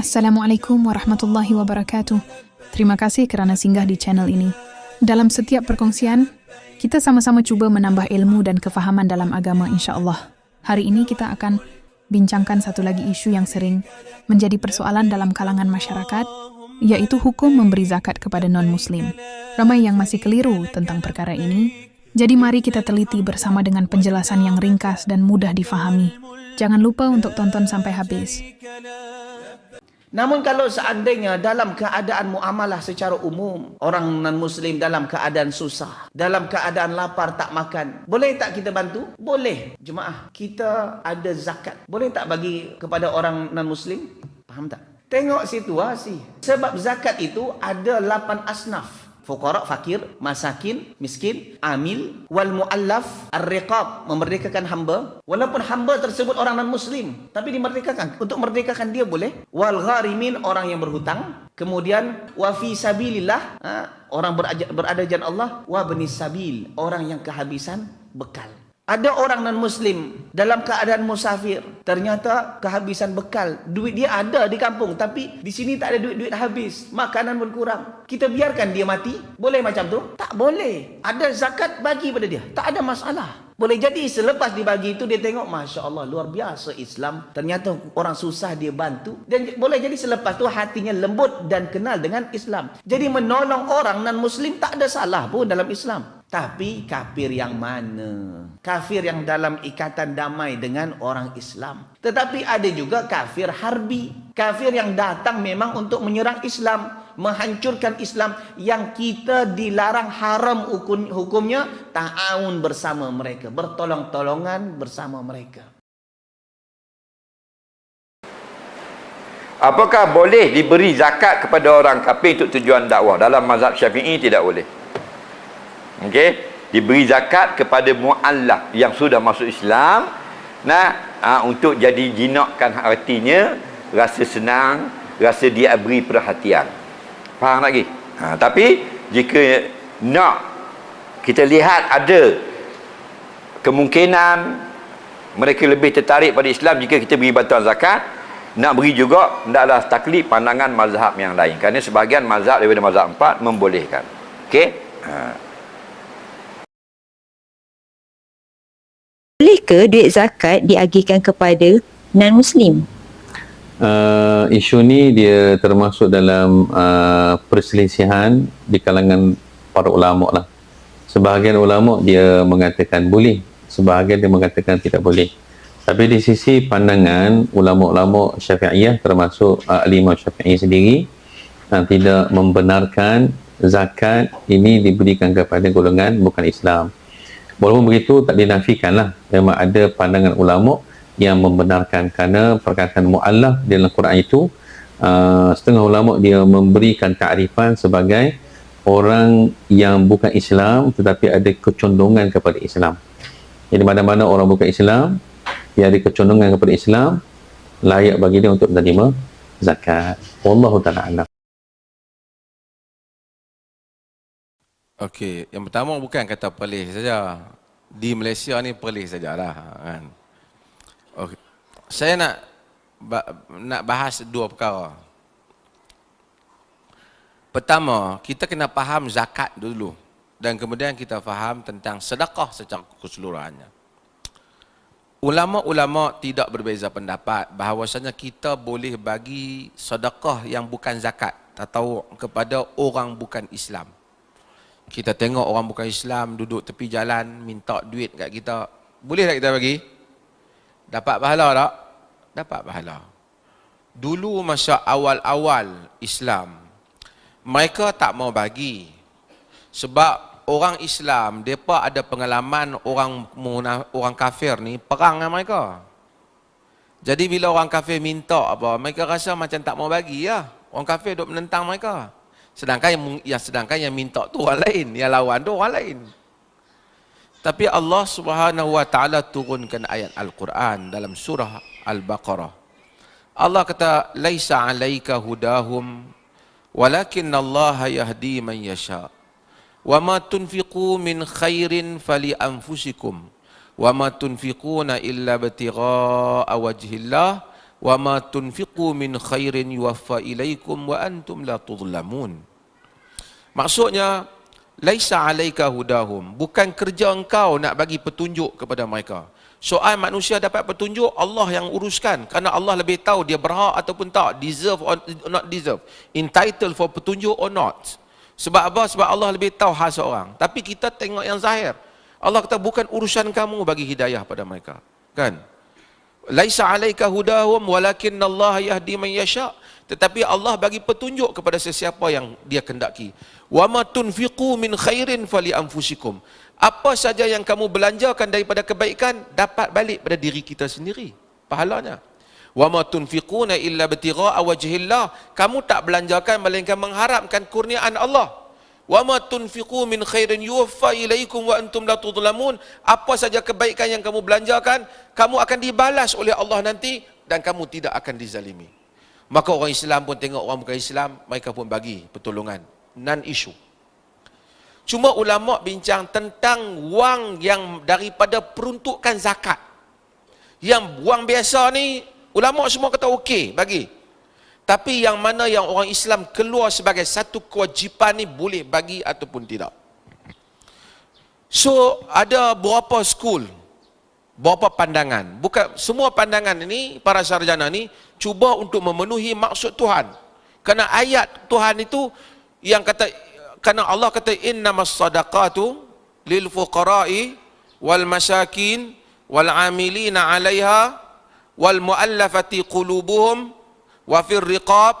Assalamualaikum warahmatullahi wabarakatuh. Terima kasih kerana singgah di channel ini. Dalam setiap perkongsian, kita sama-sama cuba menambah ilmu dan kefahaman dalam agama insya-Allah. Hari ini kita akan bincangkan satu lagi isu yang sering menjadi persoalan dalam kalangan masyarakat, yaitu hukum memberi zakat kepada non-muslim. Ramai yang masih keliru tentang perkara ini. Jadi mari kita teliti bersama dengan penjelasan yang ringkas dan mudah difahami. Jangan lupa untuk tonton sampai habis. Namun kalau seandainya dalam keadaan muamalah secara umum, orang non-muslim dalam keadaan susah, dalam keadaan lapar tak makan, boleh tak kita bantu? Boleh. Jemaah, kita ada zakat. Boleh tak bagi kepada orang non-muslim? Faham tak? Tengok situasi. Sebab zakat itu ada lapan asnaf. Fuqara, fakir, masakin, miskin, amil, wal muallaf, ar-riqab, memerdekakan hamba. Walaupun hamba tersebut orang non-muslim, tapi dimerdekakan. Untuk merdekakan dia boleh. Wal gharimin, orang yang berhutang. Kemudian, wa fi sabilillah, ha, orang berada, jalan Allah. Wa benis sabil, orang yang kehabisan bekal. Ada orang non-muslim dalam keadaan musafir. Ternyata kehabisan bekal. Duit dia ada di kampung. Tapi di sini tak ada duit-duit habis. Makanan pun kurang. Kita biarkan dia mati. Boleh macam tu? Tak boleh. Ada zakat bagi pada dia. Tak ada masalah. Boleh jadi selepas dibagi itu dia tengok Masya Allah luar biasa Islam. Ternyata orang susah dia bantu. Dan boleh jadi selepas tu hatinya lembut dan kenal dengan Islam. Jadi menolong orang non-muslim tak ada salah pun dalam Islam. Tapi kafir yang mana? Kafir yang dalam ikatan damai dengan orang Islam. Tetapi ada juga kafir harbi. Kafir yang datang memang untuk menyerang Islam. Menghancurkan Islam. Yang kita dilarang haram hukum, hukumnya. Ta'awun bersama mereka. Bertolong-tolongan bersama mereka. Apakah boleh diberi zakat kepada orang kafir untuk tujuan dakwah? Dalam mazhab syafi'i tidak boleh. Okey, diberi zakat kepada muallaf yang sudah masuk Islam. Nah ha, untuk jadi jinakkan hatinya rasa senang rasa dia beri perhatian. Faham lagi? Ha, tapi jika nak kita lihat ada kemungkinan mereka lebih tertarik pada Islam jika kita beri bantuan zakat. Nak beri juga hendaklah taklid pandangan mazhab yang lain. Kerana sebahagian mazhab daripada mazhab empat membolehkan. Okey? Ha. Bolehkah duit zakat diagihkan kepada non-Muslim? Uh, isu ni dia termasuk dalam uh, perselisihan di kalangan para ulama lah. Sebahagian ulama dia mengatakan boleh, sebahagian dia mengatakan tidak boleh. Tapi di sisi pandangan ulama-ulama Syafi'iyah termasuk uh, Alimah Syafi'i sendiri uh, tidak membenarkan zakat ini diberikan kepada golongan bukan Islam. Walaupun begitu tak dinafikan lah. Memang ada pandangan ulama yang membenarkan kerana perkataan mu'allaf dalam Quran itu uh, setengah ulama dia memberikan kearifan sebagai orang yang bukan Islam tetapi ada kecondongan kepada Islam. Jadi mana-mana orang bukan Islam yang ada kecondongan kepada Islam layak bagi dia untuk menerima zakat. Wallahu ta'ala alam Okey, yang pertama bukan kata pelih saja. Di Malaysia ni pelih sajalah kan. Okey. Saya nak nak bahas dua perkara. Pertama, kita kena faham zakat dulu dan kemudian kita faham tentang sedekah secara keseluruhannya. Ulama-ulama tidak berbeza pendapat bahawasanya kita boleh bagi sedekah yang bukan zakat atau kepada orang bukan Islam kita tengok orang bukan Islam duduk tepi jalan minta duit kat kita. Boleh tak kita bagi? Dapat pahala tak? Dapat pahala. Dulu masa awal-awal Islam mereka tak mau bagi. Sebab orang Islam depa ada pengalaman orang orang kafir ni perang dengan mereka. Jadi bila orang kafir minta apa mereka rasa macam tak mau bagi ya. Orang kafir duk menentang mereka Sedangkan yang, yang sedangkan yang minta tu orang lain, yang lawan tu orang lain. Tapi Allah Subhanahu wa taala turunkan ayat Al-Quran dalam surah Al-Baqarah. Allah kata, "Laisa 'alaika hudahum, walakin Allah yahdi man yasha. Wa ma tunfiqu min khairin fali anfusikum, wa ma tunfiquna illa batigha'a wajhillah wa ma tunfiqu min khairin yuwaffa ilaikum wa antum la tudlamun maksudnya laisa alaika hudahum. Bukan kerja engkau nak bagi petunjuk kepada mereka. Soal manusia dapat petunjuk Allah yang uruskan. Kerana Allah lebih tahu dia berhak ataupun tak deserve or not deserve. Entitled for petunjuk or not. Sebab apa? Sebab Allah lebih tahu hal seorang. Tapi kita tengok yang zahir. Allah kata bukan urusan kamu bagi hidayah pada mereka. Kan laisa alaika hudahum walakin Allah yahdi man yasha. Tetapi Allah bagi petunjuk kepada sesiapa yang dia kendaki. Wa ma tunfiqu min khairin fali anfusikum. Apa saja yang kamu belanjakan daripada kebaikan dapat balik pada diri kita sendiri. Pahalanya. Wa ma tunfiquna illa batigha'a wajhillah. Kamu tak belanjakan melainkan mengharapkan kurniaan Allah wa ma tunfiqu min khairin yuwaffa ilaikum wa antum la tudlamun. Apa saja kebaikan yang kamu belanjakan kamu akan dibalas oleh Allah nanti dan kamu tidak akan dizalimi. Maka orang Islam pun tengok orang bukan Islam mereka pun bagi pertolongan. Non issue. Cuma ulama bincang tentang wang yang daripada peruntukan zakat. Yang wang biasa ni ulama semua kata okey bagi tapi yang mana yang orang Islam keluar sebagai satu kewajipan ni boleh bagi ataupun tidak. So ada berapa school, berapa pandangan. Bukan semua pandangan ini para sarjana ni cuba untuk memenuhi maksud Tuhan. Kerana ayat Tuhan itu yang kata kerana Allah kata innamas sadaqatu lil fuqara'i wal masakin wal amilina 'alaiha wal muallafati qulubuhum wa fir riqab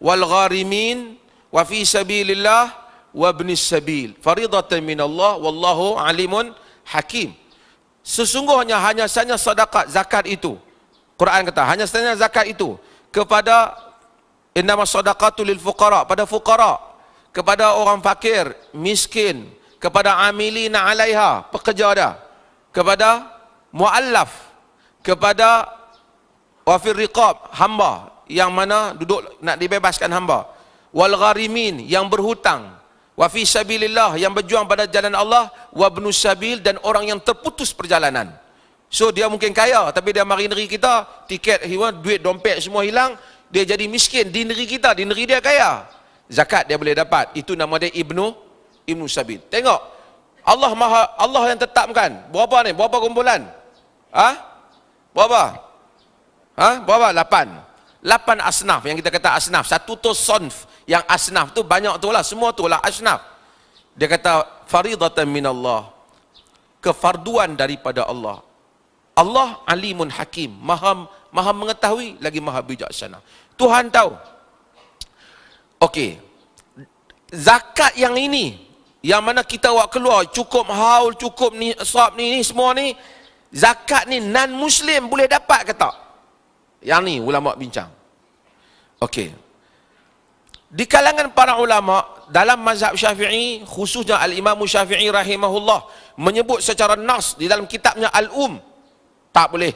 wal gharimin wa fi sabilillah wa ibnis sabil. Faridatan min Allah wallahu alimun hakim. Sesungguhnya hanya saja sedekah zakat itu. Quran kata hanya saja zakat itu kepada innama sadaqatu lil fuqara pada fuqara kepada orang fakir miskin kepada amilina alaiha pekerja dia kepada muallaf kepada wafir riqab hamba yang mana duduk nak dibebaskan hamba. Wal gharimin yang berhutang. Wa fi sabilillah yang berjuang pada jalan Allah. Wa ibnus sabil dan orang yang terputus perjalanan. So dia mungkin kaya tapi dia mari negeri kita tiket hilang duit dompet semua hilang. Dia jadi miskin di negeri kita di negeri dia kaya. Zakat dia boleh dapat. Itu nama dia ibnu ibnu sabil. Tengok Allah maha Allah yang tetapkan. Berapa ni? Berapa kumpulan? Ha? berapa? Ha? berapa? Lapan lapan asnaf yang kita kata asnaf satu tu sonf yang asnaf tu banyak tu lah semua tu lah asnaf. Dia kata faridatan min Allah kefarduan daripada Allah. Allah alimun hakim maha maha mengetahui lagi maha bijaksana. Tuhan tahu. Okey. Zakat yang ini yang mana kita buat keluar cukup haul cukup ni sahab ni, ni semua ni zakat ni non muslim boleh dapat ke tak? Yang ni ulama bincang okey. Di kalangan para ulama dalam mazhab Syafi'i khususnya al-Imam Syafi'i rahimahullah menyebut secara nas di dalam kitabnya Al-Um. Tak boleh.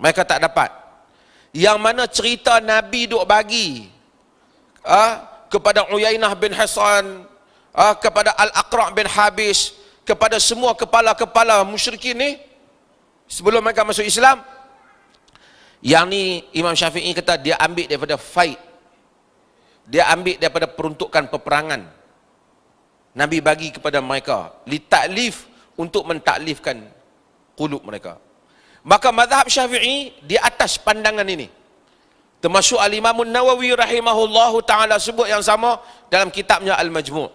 Mereka tak dapat. Yang mana cerita Nabi duk bagi ah, kepada Uyainah bin Hasan ah, kepada Al-Aqra' bin Habis kepada semua kepala-kepala musyrikin ni sebelum mereka masuk Islam yang ni Imam Syafi'i kata dia ambil daripada fight. Dia ambil daripada peruntukan peperangan. Nabi bagi kepada mereka litaklif untuk mentaklifkan kulub mereka. Maka mazhab syafi'i di atas pandangan ini. Termasuk al-imam nawawi rahimahullah ta'ala sebut yang sama dalam kitabnya al-majmu'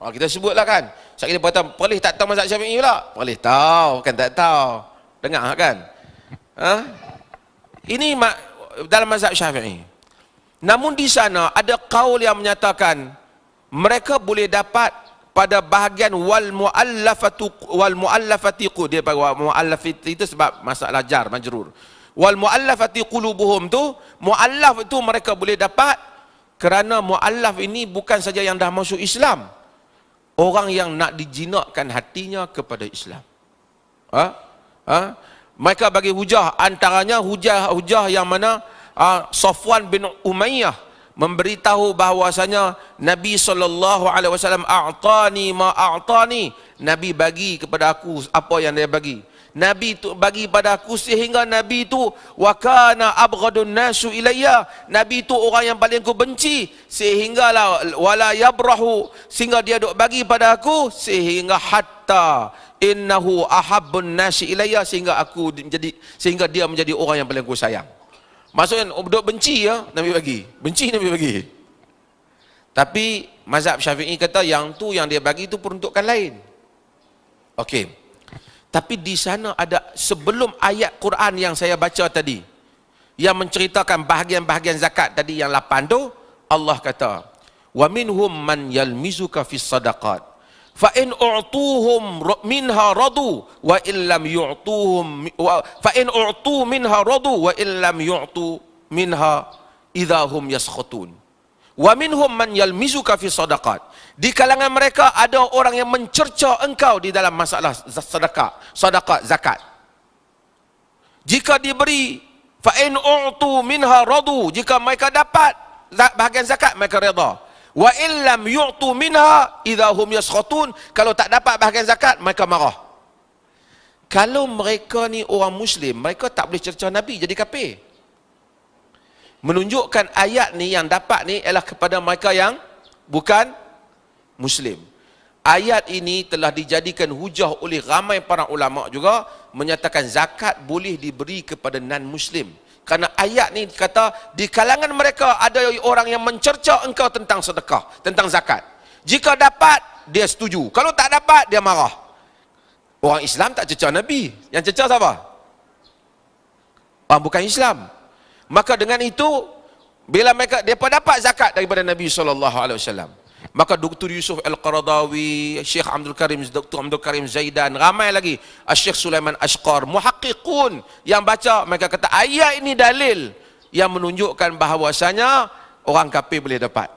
ha, kita sebutlah kan. Saat kita kata boleh tak tahu mazhab syafi'i pula? Boleh tahu kan tak tahu. Dengar kan? Ha? Ini dalam mazhab syafi'i Namun di sana ada kaul yang menyatakan mereka boleh dapat pada bahagian wal muallafatu wal muallafati dia bagi muallafati itu sebab masalah jar majrur. Wal muallafati qulubuhum tu muallaf itu mereka boleh dapat kerana muallaf ini bukan saja yang dah masuk Islam. Orang yang nak dijinakkan hatinya kepada Islam. Ha? Ha? Mereka bagi hujah antaranya hujah-hujah yang mana uh, Safwan bin Umayyah memberitahu bahawasanya Nabi sallallahu alaihi wasallam a'tani ma a'tani Nabi bagi kepada aku apa yang dia bagi. Nabi tu bagi pada aku sehingga Nabi tu wa kana abghadun nasu ilayya. Nabi tu orang yang paling aku benci sehinggalah wala yabrahu sehingga dia duk bagi pada aku sehingga hatta innahu ahabbun nasi ilayya sehingga aku menjadi sehingga dia menjadi orang yang paling aku sayang. Maksudnya duk benci ya Nabi bagi. Benci Nabi bagi. Tapi mazhab Syafi'i kata yang tu yang dia bagi tu peruntukan lain. Okey. Tapi di sana ada sebelum ayat Quran yang saya baca tadi yang menceritakan bahagian-bahagian zakat tadi yang 8 tu Allah kata wa minhum man yalmizuka fis sadaqat fa in u'tuhum minha radu wa illam yu'tuhum fa in u'tu minha radu wa illam yu'tu minha idahum yaskhatun Wa minhum man yalmizuka fi sadaqat. Di kalangan mereka ada orang yang mencerca engkau di dalam masalah sedekah, sedekah zakat. Jika diberi fa in u'tu minha radu, jika mereka dapat bahagian zakat mereka redha. Wa in lam yu'tu minha idahum yaskhatun, kalau tak dapat bahagian zakat mereka marah. Kalau mereka ni orang muslim, mereka tak boleh cerca nabi jadi kafir menunjukkan ayat ni yang dapat ni ialah kepada mereka yang bukan muslim. Ayat ini telah dijadikan hujah oleh ramai para ulama juga menyatakan zakat boleh diberi kepada non muslim. Kerana ayat ni kata di kalangan mereka ada orang yang mencerca engkau tentang sedekah, tentang zakat. Jika dapat dia setuju. Kalau tak dapat dia marah. Orang Islam tak cerca Nabi. Yang cerca siapa? Orang bukan Islam. Maka dengan itu bila mereka depa dapat zakat daripada Nabi sallallahu alaihi wasallam. Maka Dr. Yusuf Al-Qaradawi, Syekh Abdul Karim, Dr. Abdul Karim Zaidan, ramai lagi, Syekh Sulaiman Ashqar, muhaqqiqun yang baca mereka kata ayat ini dalil yang menunjukkan bahawasanya orang kafir boleh dapat.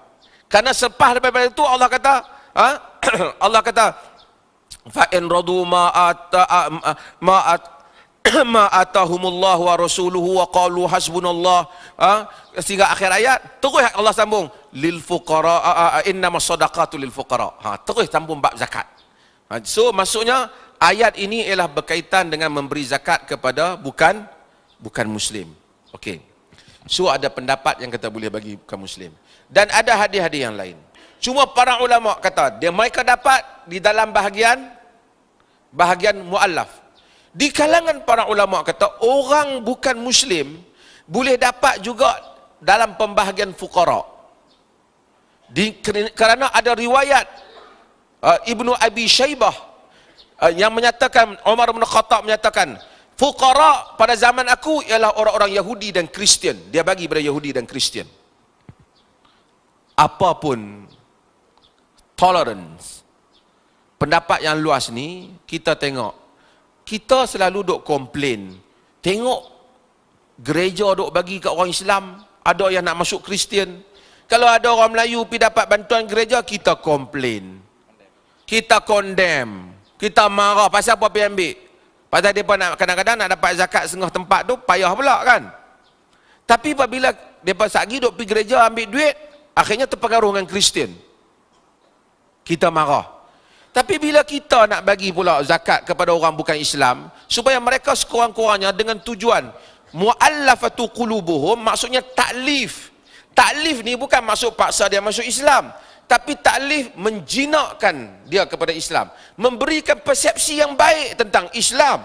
Karena selepas daripada itu Allah kata, ha? Allah kata fa in radu ma ata ma at, ma atahumullah wa rasuluhu wa qalu hasbunallah ha? sehingga akhir ayat terus Allah sambung lil fuqara innama sadaqatu lil fuqara ha terus sambung bab zakat. Ha, so maksudnya ayat ini ialah berkaitan dengan memberi zakat kepada bukan bukan muslim. Okey. So ada pendapat yang kata boleh bagi bukan muslim. Dan ada hadis-hadis yang lain. Cuma para ulama kata dia mereka dapat di dalam bahagian bahagian muallaf. Di kalangan para ulama kata orang bukan muslim boleh dapat juga dalam pembahagian fuqara. Di, kerana ada riwayat uh, Ibnu Abi Syaibah uh, yang menyatakan Umar bin Khattab menyatakan fuqara pada zaman aku ialah orang-orang Yahudi dan Kristian. Dia bagi pada Yahudi dan Kristian. Apapun tolerance pendapat yang luas ni kita tengok kita selalu duk komplain. Tengok gereja duk bagi kat orang Islam, ada yang nak masuk Kristian. Kalau ada orang Melayu pergi dapat bantuan gereja, kita komplain. Kita condemn. Kita marah pasal apa pergi ambil. Pasal dia nak kadang-kadang nak dapat zakat setengah tempat tu payah pula kan. Tapi apabila depa sagi duk pergi gereja ambil duit, akhirnya terpengaruh dengan Kristian. Kita marah. Tapi bila kita nak bagi pula zakat kepada orang bukan Islam, supaya mereka sekurang-kurangnya dengan tujuan muallafatu qulubuhum maksudnya taklif. Taklif ni bukan maksud paksa dia masuk Islam, tapi taklif menjinakkan dia kepada Islam, memberikan persepsi yang baik tentang Islam.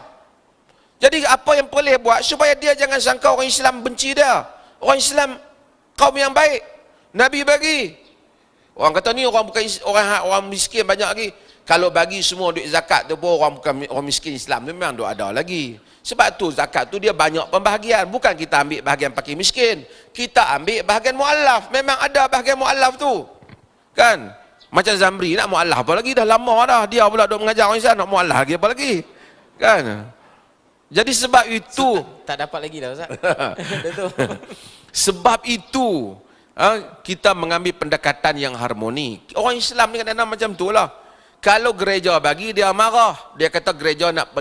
Jadi apa yang boleh buat supaya dia jangan sangka orang Islam benci dia. Orang Islam kaum yang baik. Nabi bagi. Orang kata ni orang bukan orang orang miskin banyak lagi. Kalau bagi semua duit zakat tu pun orang bukan orang miskin Islam tu memang duk ada lagi. Sebab tu zakat tu dia banyak pembahagian. Bukan kita ambil bahagian fakir miskin. Kita ambil bahagian mu'allaf. Memang ada bahagian mu'allaf tu. Kan? Macam Zamri nak mu'allaf apa lagi? Dah lama dah. Dia pula duk mengajar orang Islam nak mu'allaf lagi apa lagi? Kan? Jadi sebab itu... Tak dapat lagi dah Ustaz. Sebab itu ha, kita mengambil pendekatan yang harmoni. Orang Islam ni kadang-kadang macam tu lah. Kalau gereja bagi dia marah. Dia kata gereja nak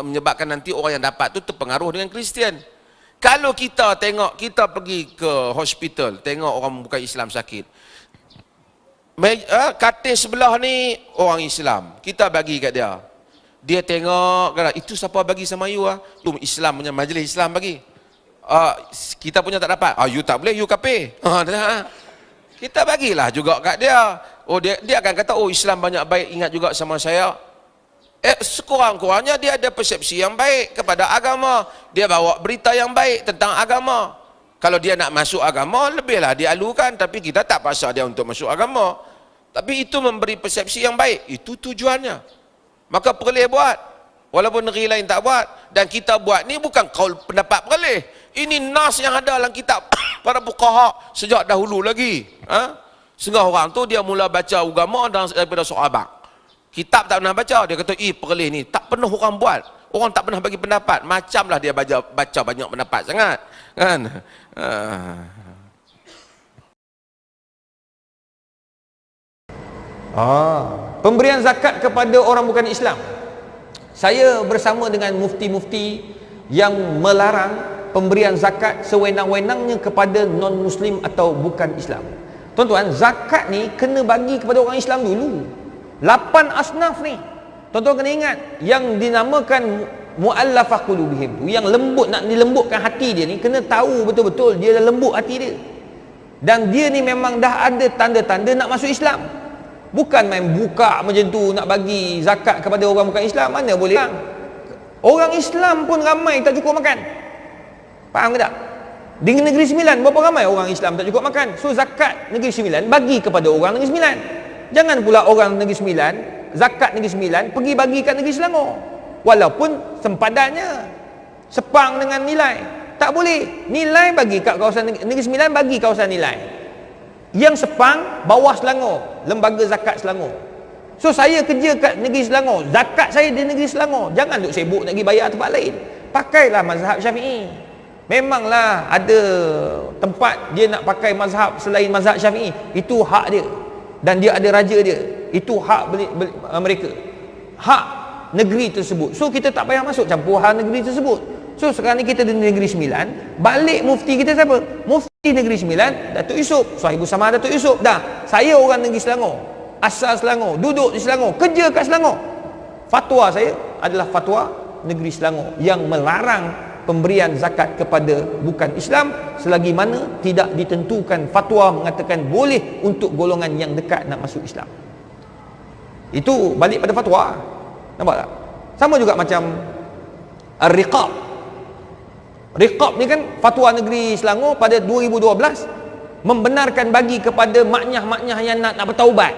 menyebabkan nanti orang yang dapat tu terpengaruh dengan Kristian. Kalau kita tengok, kita pergi ke hospital, tengok orang bukan Islam sakit. Me, uh, katil sebelah ni orang Islam. Kita bagi kat dia. Dia tengok, kata, itu siapa bagi sama you ah? Tu Islam punya majlis Islam bagi. Uh, kita punya tak dapat. Ah, you tak boleh, you kafir. Ha, dah. Kita bagilah juga kat dia. Oh dia dia akan kata oh Islam banyak baik ingat juga sama saya. Eh sekurang-kurangnya dia ada persepsi yang baik kepada agama. Dia bawa berita yang baik tentang agama. Kalau dia nak masuk agama lebihlah dia alukan tapi kita tak paksa dia untuk masuk agama. Tapi itu memberi persepsi yang baik. Itu tujuannya. Maka perleh buat. Walaupun negeri lain tak buat. Dan kita buat ni bukan kaul pendapat perleh. Ini nas yang ada dalam kitab para fuqaha sejak dahulu lagi. Ha? Setengah orang tu dia mula baca agama daripada sahabat. Kitab tak pernah baca. Dia kata, eh perleh ni. Tak pernah orang buat. Orang tak pernah bagi pendapat. Macamlah dia baca, baca banyak pendapat sangat. Kan? Uh. Ah, pemberian zakat kepada orang bukan Islam. Saya bersama dengan mufti-mufti yang melarang pemberian zakat sewenang-wenangnya kepada non-muslim atau bukan Islam. Tuan-tuan, zakat ni kena bagi kepada orang Islam dulu. Lapan asnaf ni. Tuan-tuan kena ingat yang dinamakan muallafah qulubihim tu yang lembut nak dilembutkan hati dia ni kena tahu betul-betul dia dah lembut hati dia. Dan dia ni memang dah ada tanda-tanda nak masuk Islam. Bukan main buka macam tu nak bagi zakat kepada orang bukan Islam mana boleh. Orang Islam pun ramai tak cukup makan. Faham ke tak? Di negeri sembilan berapa ramai orang Islam tak cukup makan. So zakat negeri sembilan bagi kepada orang negeri sembilan. Jangan pula orang negeri sembilan, zakat negeri sembilan pergi bagi kat negeri Selangor. Walaupun sempadannya sepang dengan nilai. Tak boleh. Nilai bagi kat kawasan negeri, sembilan bagi kawasan nilai. Yang sepang bawah Selangor, lembaga zakat Selangor. So saya kerja kat negeri Selangor, zakat saya di negeri Selangor. Jangan duk sibuk nak pergi bayar tempat lain. Pakailah mazhab Syafi'i. Memanglah ada tempat dia nak pakai mazhab selain mazhab Syafi'i, itu hak dia. Dan dia ada raja dia. Itu hak beli, beli, uh, mereka. Hak negeri tersebut. So kita tak payah masuk campur hal negeri tersebut. So sekarang ni kita di negeri sembilan, balik mufti kita siapa? Mufti negeri sembilan, Datuk Yusof. Sahibu sama Datuk Yusof. Dah, saya orang negeri Selangor. Asal Selangor, duduk di Selangor, kerja kat Selangor. Fatwa saya adalah fatwa negeri Selangor yang melarang pemberian zakat kepada bukan Islam selagi mana tidak ditentukan fatwa mengatakan boleh untuk golongan yang dekat nak masuk Islam. Itu balik pada fatwa. Nampak tak? Sama juga macam Ar-Riqab. Riqab ni kan fatwa negeri Selangor pada 2012 membenarkan bagi kepada maknyah-maknyah yang nak nak bertaubat.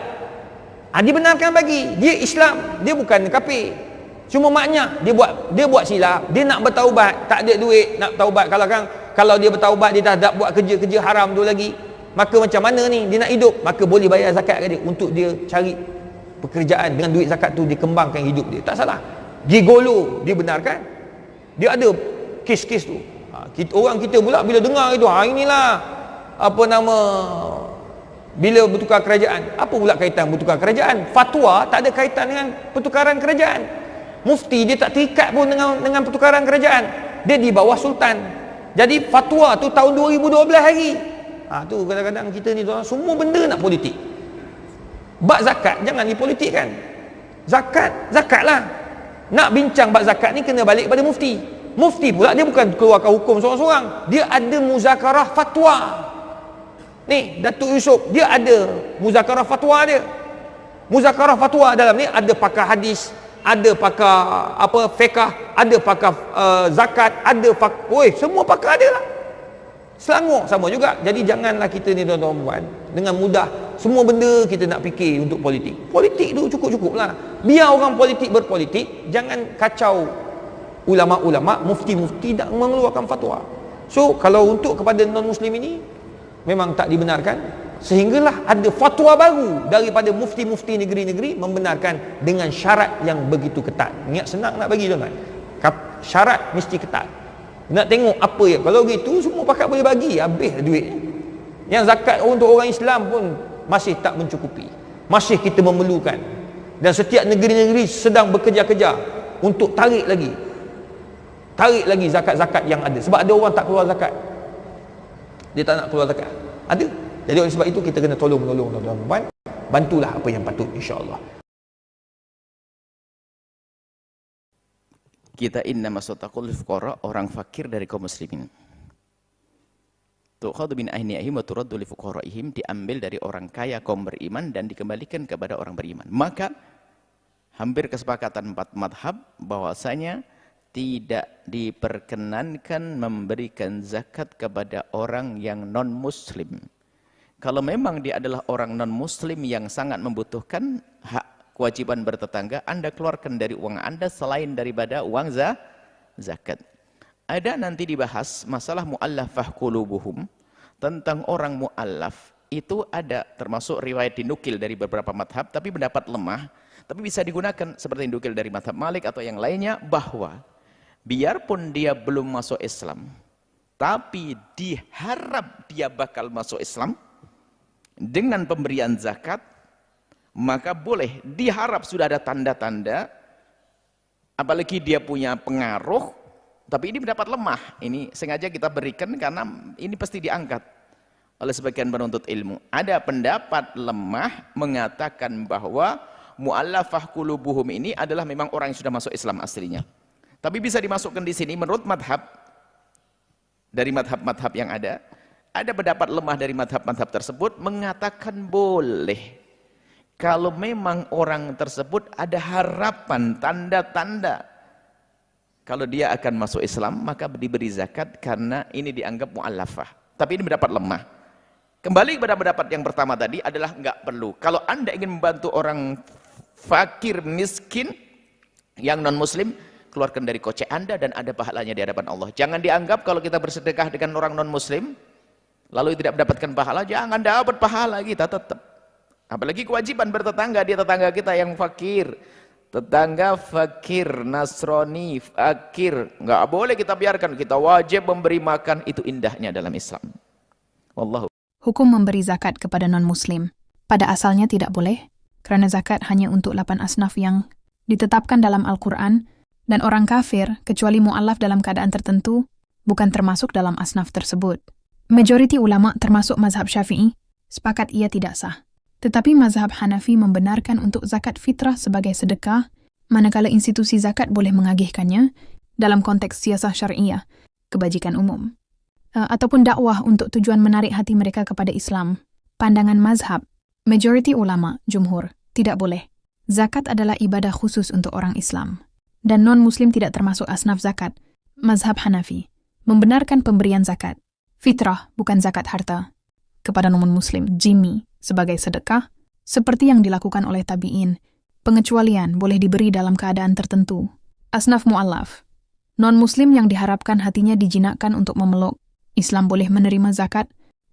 Ha, dibenarkan bagi. Dia Islam, dia bukan kafir. Cuma maknya dia buat dia buat silap, dia nak bertaubat, tak ada duit nak taubat kalau kan kalau dia bertaubat dia dah tak buat kerja-kerja haram tu lagi. Maka macam mana ni dia nak hidup? Maka boleh bayar zakat ke dia untuk dia cari pekerjaan dengan duit zakat tu dikembangkan hidup dia. Tak salah. Gigolo dibenarkan. Dia ada kes-kes tu. Ha, kita, orang kita pula bila dengar itu, ha inilah apa nama bila bertukar kerajaan. Apa pula kaitan bertukar kerajaan? Fatwa tak ada kaitan dengan pertukaran kerajaan mufti dia tak terikat pun dengan dengan pertukaran kerajaan. Dia di bawah sultan. Jadi fatwa tu tahun 2012 lagi ha, tu kadang-kadang kita ni semua benda nak politik. Bak zakat jangan dipolitikkan zakat zakat lah nak bincang bak zakat ni kena balik pada mufti. Mufti pula dia bukan keluarkan hukum seorang-seorang. Dia ada muzakarah fatwa. Ni Datuk Yusof dia ada muzakarah fatwa dia. Muzakarah fatwa dalam ni ada pakar hadis ada pakar apa fiqah, ada pakar uh, zakat, ada pakar, oi, semua pakar ada lah. Selangor sama juga. Jadi janganlah kita ni tuan-tuan puan dengan mudah semua benda kita nak fikir untuk politik. Politik tu cukup-cukup lah. Biar orang politik berpolitik, jangan kacau ulama-ulama, mufti-mufti tak mengeluarkan fatwa. So kalau untuk kepada non-muslim ini memang tak dibenarkan sehinggalah ada fatwa baru daripada mufti-mufti negeri-negeri membenarkan dengan syarat yang begitu ketat. Ingat senang nak bagi tuan-tuan. Syarat mesti ketat. Nak tengok apa ya kalau gitu semua pakat boleh bagi habis duit. Yang zakat untuk orang Islam pun masih tak mencukupi. Masih kita memerlukan. Dan setiap negeri-negeri sedang bekerja-kerja untuk tarik lagi. Tarik lagi zakat-zakat yang ada. Sebab ada orang tak keluar zakat. Dia tak nak keluar zakat. Ada jadi oleh sebab itu kita kena tolong menolong tuan-tuan bantulah apa yang patut insya-Allah Kita inna masutaqul fuqara orang fakir dari kaum muslimin. Tu'khadhu min ahniyahim wa turaddu li fuqaraihim diambil dari orang kaya kaum beriman dan dikembalikan kepada orang beriman. Maka hampir kesepakatan empat madhab bahwasanya tidak diperkenankan memberikan zakat kepada orang yang non muslim. Kalau memang dia adalah orang non muslim yang sangat membutuhkan hak kewajiban bertetangga, Anda keluarkan dari uang Anda selain daripada uang za, zakat. Ada nanti dibahas masalah mu'allafah qulubuhum tentang orang mu'allaf itu ada termasuk riwayat dinukil dari beberapa madhab tapi pendapat lemah tapi bisa digunakan seperti dinukil dari madhab Malik atau yang lainnya bahwa biarpun dia belum masuk Islam tapi diharap dia bakal masuk Islam dengan pemberian zakat maka boleh diharap sudah ada tanda-tanda apalagi dia punya pengaruh tapi ini mendapat lemah. Ini sengaja kita berikan karena ini pasti diangkat oleh sebagian penuntut ilmu. Ada pendapat lemah mengatakan bahwa mu'allafah qulubuhum ini adalah memang orang yang sudah masuk Islam aslinya. Tapi bisa dimasukkan di sini menurut madhab dari madhab-madhab yang ada ada pendapat lemah dari madhab-madhab tersebut mengatakan boleh kalau memang orang tersebut ada harapan, tanda-tanda kalau dia akan masuk Islam, maka diberi zakat karena ini dianggap mu'allafah. Tapi ini mendapat lemah. Kembali kepada pendapat yang pertama tadi adalah enggak perlu. Kalau anda ingin membantu orang fakir, miskin, yang non-muslim, keluarkan dari kocek anda dan ada pahalanya di hadapan Allah. Jangan dianggap kalau kita bersedekah dengan orang non-muslim, lalu tidak mendapatkan pahala, jangan dapat pahala kita tetap. Apalagi kewajiban bertetangga, dia tetangga kita yang fakir. Tetangga fakir, Nasrani, fakir. Enggak boleh kita biarkan, kita wajib memberi makan, itu indahnya dalam Islam. Wallahu. Hukum memberi zakat kepada non-muslim. Pada asalnya tidak boleh, kerana zakat hanya untuk lapan asnaf yang ditetapkan dalam Al-Quran dan orang kafir, kecuali mu'alaf dalam keadaan tertentu, bukan termasuk dalam asnaf tersebut. Majoriti ulama termasuk mazhab syafi'i, sepakat ia tidak sah. Tetapi mazhab Hanafi membenarkan untuk zakat fitrah sebagai sedekah, manakala institusi zakat boleh mengagihkannya dalam konteks siasah syariah, kebajikan umum. Uh, ataupun dakwah untuk tujuan menarik hati mereka kepada Islam. Pandangan mazhab, majoriti ulama, jumhur, tidak boleh. Zakat adalah ibadah khusus untuk orang Islam. Dan non-Muslim tidak termasuk asnaf zakat. Mazhab Hanafi, membenarkan pemberian zakat. Fitrah, bukan zakat harta. Kepada non-Muslim, jimmi, sebagai sedekah, seperti yang dilakukan oleh tabi'in. Pengecualian boleh diberi dalam keadaan tertentu. Asnaf mu'allaf. Non-muslim yang diharapkan hatinya dijinakkan untuk memeluk. Islam boleh menerima zakat,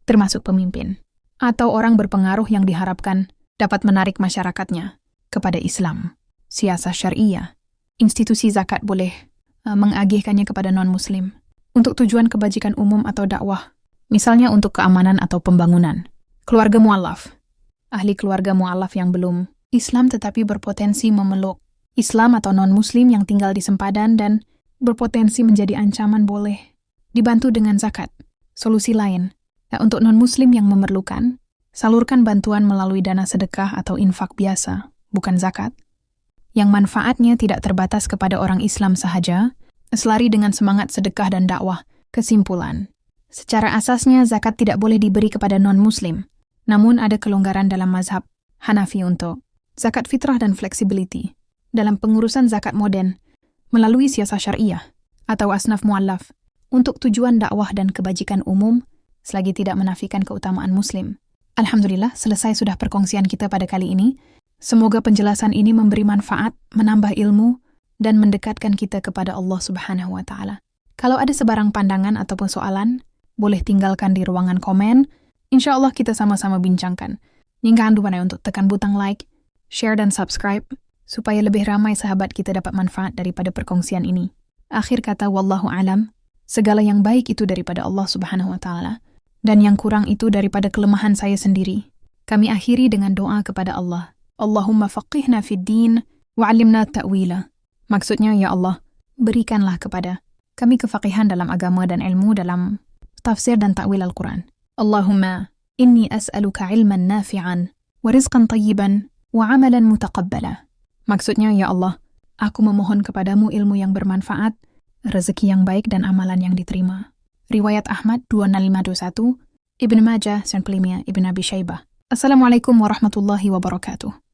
termasuk pemimpin. Atau orang berpengaruh yang diharapkan dapat menarik masyarakatnya kepada Islam. Siasah syariah. Institusi zakat boleh uh, mengagihkannya kepada non-muslim. Untuk tujuan kebajikan umum atau dakwah. Misalnya untuk keamanan atau pembangunan. Keluarga mu'alaf. Ahli keluarga mu'alaf yang belum Islam tetapi berpotensi memeluk Islam atau non-Muslim yang tinggal di sempadan dan berpotensi menjadi ancaman boleh dibantu dengan zakat. Solusi lain, ya, untuk non-Muslim yang memerlukan, salurkan bantuan melalui dana sedekah atau infak biasa, bukan zakat. Yang manfaatnya tidak terbatas kepada orang Islam sahaja, selari dengan semangat sedekah dan dakwah. Kesimpulan, secara asasnya zakat tidak boleh diberi kepada non-Muslim, namun ada kelonggaran dalam mazhab Hanafi untuk zakat fitrah dan flexibility dalam pengurusan zakat moden melalui siasah syariah atau asnaf muallaf untuk tujuan dakwah dan kebajikan umum selagi tidak menafikan keutamaan muslim. Alhamdulillah, selesai sudah perkongsian kita pada kali ini. Semoga penjelasan ini memberi manfaat, menambah ilmu, dan mendekatkan kita kepada Allah Subhanahu wa taala. Kalau ada sebarang pandangan ataupun soalan, boleh tinggalkan di ruangan komen Insya Allah kita sama-sama bincangkan. Hingga panai untuk tekan butang like, share dan subscribe, supaya lebih ramai sahabat kita dapat manfaat daripada perkongsian ini. Akhir kata, Wallahu alam, segala yang baik itu daripada Allah subhanahu wa ta'ala, dan yang kurang itu daripada kelemahan saya sendiri. Kami akhiri dengan doa kepada Allah. Allahumma faqihna fid din, wa'alimna ta'wila. Maksudnya, Ya Allah, berikanlah kepada kami kefaqihan dalam agama dan ilmu dalam tafsir dan ta'wil Al-Quran. Allahumma, inni as'aluka ilman nafi'an, wa rizqan tayyiban, wa amalan mutaqabbala. Maksudnya, Ya Allah, aku memohon kepadamu ilmu yang bermanfaat, rezeki yang baik dan amalan yang diterima. Riwayat Ahmad 2521, Ibn Majah, Sunan Ibn Abi Shaybah. Assalamualaikum warahmatullahi wabarakatuh.